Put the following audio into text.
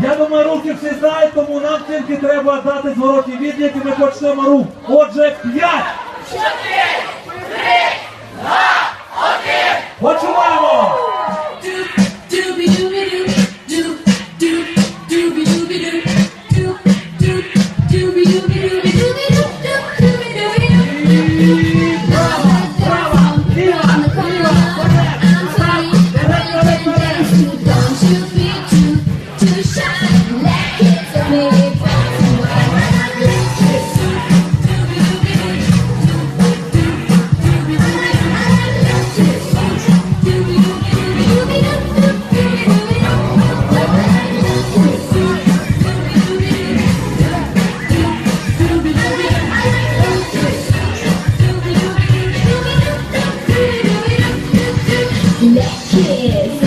Я думаю, руки всі знають, тому нам тільки треба дати зворотні відлік і ми почнемо рух. Отже, п'ять. Чотири, три, два, один. Почуваємо. Thank you. Let it.